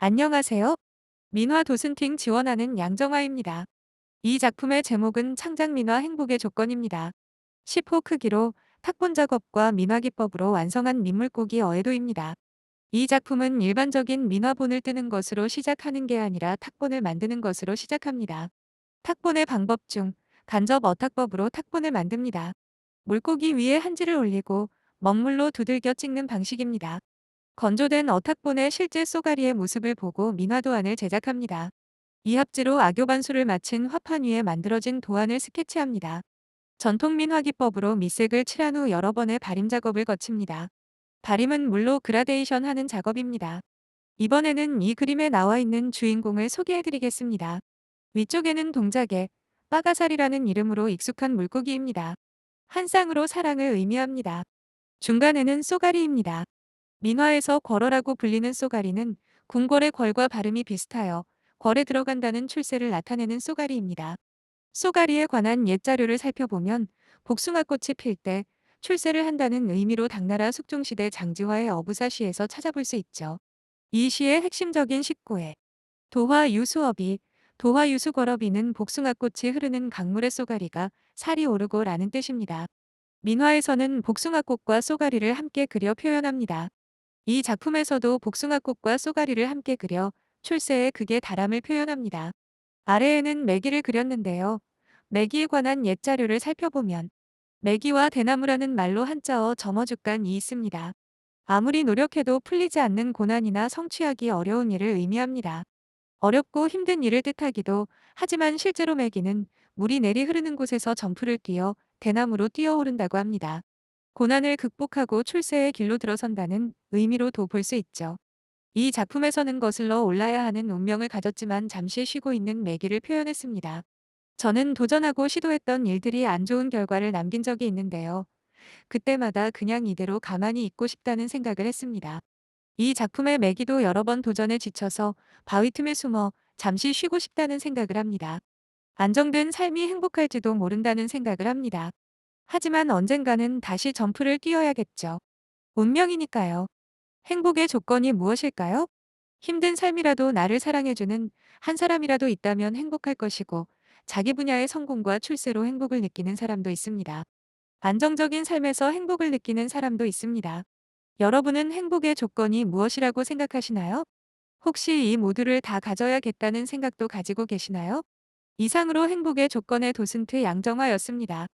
안녕하세요. 민화 도슨팅 지원하는 양정화입니다. 이 작품의 제목은 창작 민화 행복의 조건입니다. 10호 크기로 탁본 작업과 민화 기법으로 완성한 민물고기 어해도입니다. 이 작품은 일반적인 민화본을 뜨는 것으로 시작하는 게 아니라 탁본을 만드는 것으로 시작합니다. 탁본의 방법 중 간접 어탁법으로 탁본을 만듭니다. 물고기 위에 한지를 올리고 먹물로 두들겨 찍는 방식입니다. 건조된 어탁본의 실제 쏘가리의 모습을 보고 민화 도안을 제작합니다. 이 합지로 악교 반수를 마친 화판 위에 만들어진 도안을 스케치합니다. 전통 민화 기법으로 밑색을 칠한 후 여러 번의 발임 작업을 거칩니다. 발임은 물로 그라데이션 하는 작업입니다. 이번에는 이 그림에 나와 있는 주인공을 소개해드리겠습니다. 위쪽에는 동작에 빠가살이라는 이름으로 익숙한 물고기입니다. 한 쌍으로 사랑을 의미합니다. 중간에는 쏘가리입니다. 민화에서 궐어라고 불리는 쏘가리는 궁궐의 궐과 발음이 비슷하여 궐에 들어간다는 출세를 나타내는 쏘가리입니다. 쏘가리에 관한 옛 자료를 살펴보면 복숭아꽃이 필 때 출세를 한다는 의미로 당나라 숙종시대 장지화의 어부사시에서 찾아볼 수 있죠. 이 시의 핵심적인 식구에 도화 유수업이 도화 유수걸업이는 복숭아꽃이 흐르는 강물의 쏘가리가 살이 오르고 라는 뜻입니다. 민화에서는 복숭아꽃과 쏘가리를 함께 그려 표현합니다. 이 작품에서도 복숭아꽃과 쏘가리를 함께 그려 출세의 극의 다람을 표현합니다. 아래에는 메기를 그렸는데요. 메기에 관한 옛 자료를 살펴보면 메기와 대나무라는 말로 한자어 점어죽간이 있습니다. 아무리 노력해도 풀리지 않는 고난이나 성취하기 어려운 일을 의미합니다. 어렵고 힘든 일을 뜻하기도 하지만 실제로 메기는 물이 내리 흐르는 곳에서 점프를 뛰어 대나무로 뛰어오른다고 합니다. 고난을 극복하고 출세의 길로 들어선다는 의미로도 볼 수 있죠. 이 작품에서는 거슬러 올라야 하는 운명을 가졌지만 잠시 쉬고 있는 매기를 표현했습니다. 저는 도전하고 시도했던 일들이 안 좋은 결과를 남긴 적이 있는데요. 그때마다 그냥 이대로 가만히 있고 싶다는 생각을 했습니다. 이 작품의 매기도 여러 번 도전에 지쳐서 바위 틈에 숨어 잠시 쉬고 싶다는 생각을 합니다. 안정된 삶이 행복할지도 모른다는 생각을 합니다. 하지만 언젠가는 다시 점프를 뛰어야겠죠. 운명이니까요. 행복의 조건이 무엇일까요? 힘든 삶이라도 나를 사랑해주는 한 사람이라도 있다면 행복할 것이고 자기 분야의 성공과 출세로 행복을 느끼는 사람도 있습니다. 안정적인 삶에서 행복을 느끼는 사람도 있습니다. 여러분은 행복의 조건이 무엇이라고 생각하시나요? 혹시 이 모두를 다 가져야겠다는 생각도 가지고 계시나요? 이상으로 행복의 조건의 도슨트 양정화였습니다.